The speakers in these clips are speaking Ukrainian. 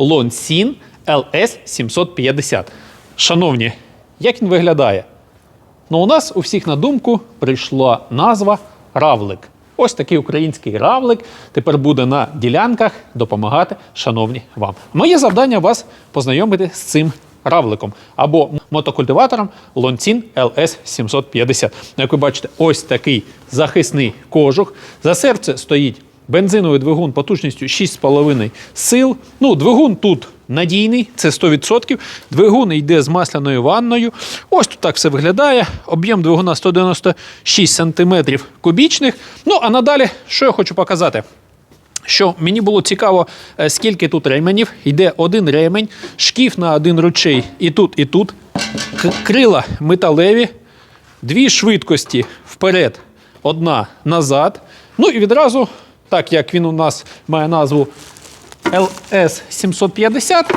Lonsin LS750. Шановні, як він виглядає? Ну, у нас у всіх на думку прийшла назва Равлик. Ось такий український равлик тепер буде на ділянках допомагати, шановні вам. Моє завдання вас познайомити з цим равликом або мотокультиватором Lonsin LS750. Ну, Як ви бачите, ось такий захисний кожух. За серце стоїть бензиновий двигун потужністю 6,5 сил. Ну, двигун тут надійний, це 100%. Двигун йде з масляною ванною. Ось тут так все виглядає. Об'єм двигуна 196 см кубічних. Ну, а надалі, що я хочу показати? Що мені було цікаво, е, скільки тут ременів. Йде один ремень, шкіф на один ручей і тут, і тут. Крила металеві, дві швидкості вперед, одна назад. Ну і відразу, так як він у нас має назву LS750,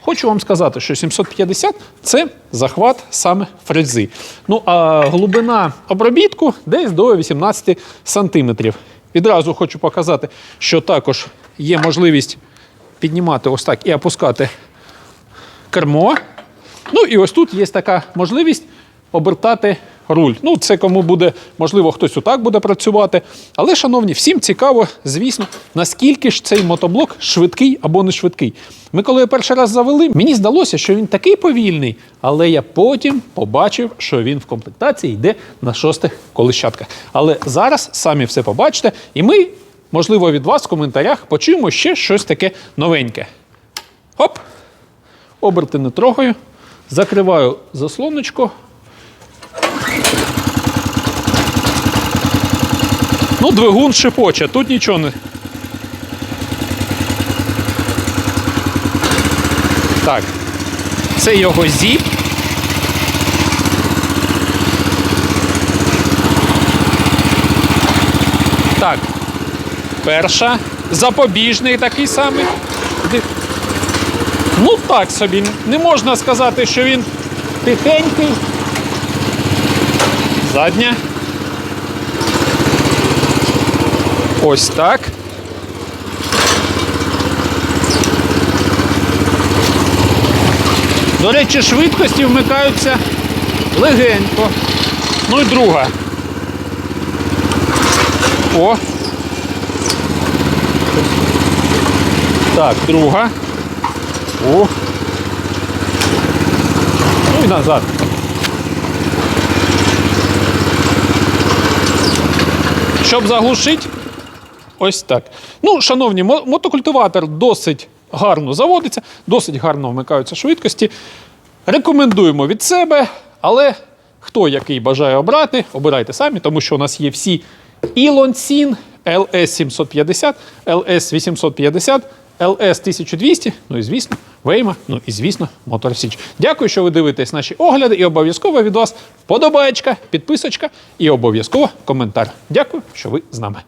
хочу вам сказати, що 750 це захват саме фрези. Ну а глибина обробітку десь до 18 сантиметрів. Відразу хочу показати, що також є можливість піднімати ось так і опускати кермо. Ну і ось тут є така можливість обертати руль. Ну, це кому буде, можливо, хтось отак буде працювати. Але, шановні, всім цікаво, звісно, наскільки ж цей мотоблок швидкий або не швидкий. Ми, коли його перший раз завели, мені здалося, що він такий повільний, але я потім побачив, що він в комплектації йде на шостих колищатках. Але зараз самі все побачите, і ми, можливо, від вас в коментарях почуємо ще щось таке новеньке. Оп! оберти не трогаю, закриваю заслоночку. Ну, двигун шипоче, тут нічого не. Так, це його зіп. Так, перша. Запобіжний такий самий. Ну так собі. Не можна сказати, що він тихенький. Задня. Ось так. До речі, швидкості вмикаються легенько. Ну і друга. О. Так, друга. О. Ну і назад. Щоб заглушити, ось так. Ну, шановні, мотокультиватор досить гарно заводиться, досить гарно вмикаються швидкості. Рекомендуємо від себе, але хто який бажає обрати, обирайте самі, тому що у нас є всі і Lonsin, LS750, LS850, LS1200, ну і звісно, Вейма, ну і звісно, Мотор Січ. Дякую, що ви дивитесь наші огляди, і обов'язково від вас вподобаєчка, підписочка і обов'язково коментар. Дякую, що ви з нами.